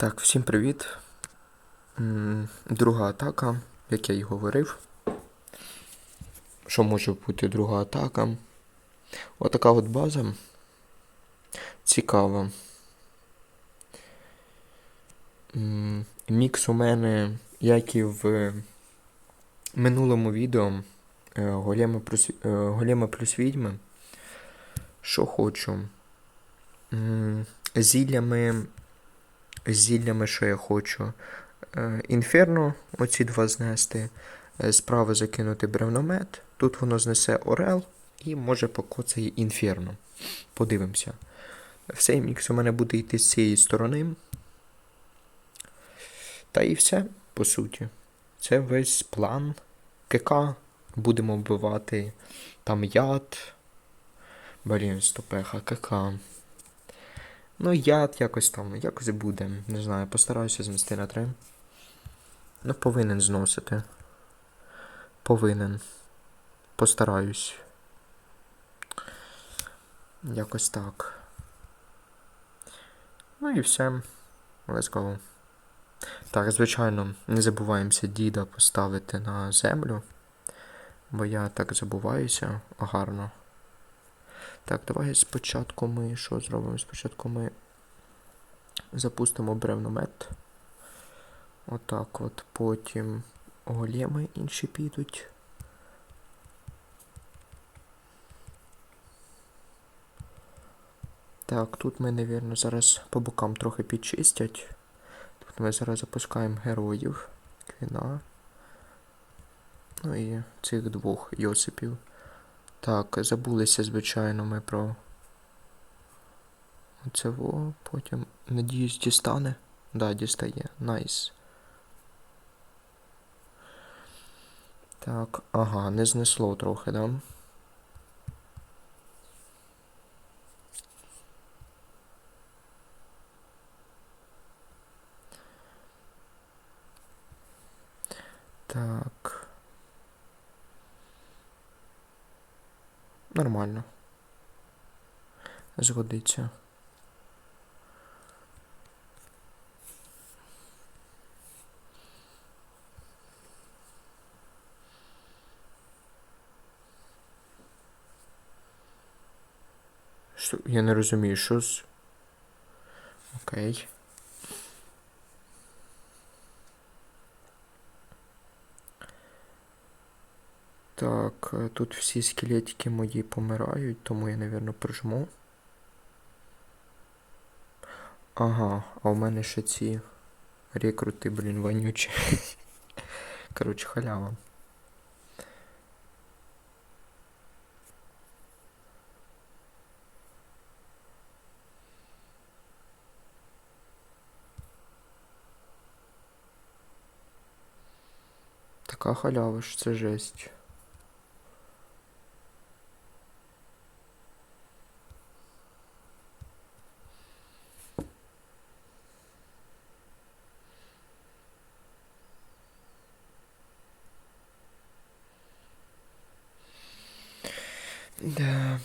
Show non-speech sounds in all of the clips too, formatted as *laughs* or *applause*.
Так, всім привіт. Друга атака, як я й говорив. Що може бути друга атака? Отака от база. Цікава. Мікс у мене, як і в минулому відео е, Голема плюс, е, Голема плюс відьми. Що хочу? Зіллями з зіллями, що я хочу. Е, Інферно, оці два знести. Е, Справа закинути бревномет. Тут воно знесе Орел і може покоцає інферно. Подивимося. Все мікс у мене буде йти з цієї сторони. Та і все, по суті. Це весь план. КК. Будемо вбивати там яд. Блін, стопеха, КК. Ну, яд якось там, якось буде. Не знаю, постараюся знести на три. Ну, повинен зносити. Повинен. Постараюсь. Якось так. Ну і все. Let's go. Так, звичайно, не забуваємося діда поставити на землю. Бо я так забуваюся гарно. Так, давай спочатку ми що зробимо? Спочатку ми запустимо бревномет. Отак от. Потім големи інші підуть. Так, тут ми, навірно, зараз по бокам трохи підчистять. Тут ми зараз запускаємо героїв. Квіна. Ну і цих двох Йосипів. Так, забулися, звичайно, ми про оце во, потім, надіюсь, дістане. Да, дістає. Найс. Так, ага, не знесло трохи, да? Так. Нормально. Згодиться. Що? Я не розумію, що з. Окей. Так, е, тут всі скелетики мої помирають, тому я, напевно, прижму. Ага, а у мене ще ці рекрути, блін, вонючі. *laughs* Коротше, халява. Така халява ж, це жесть. Да.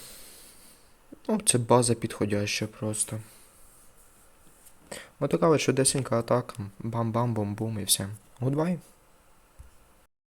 Ну, це база підходяща просто. Отака от чудесенька атака. Бам-бам-бум-бум і все. Гудбай.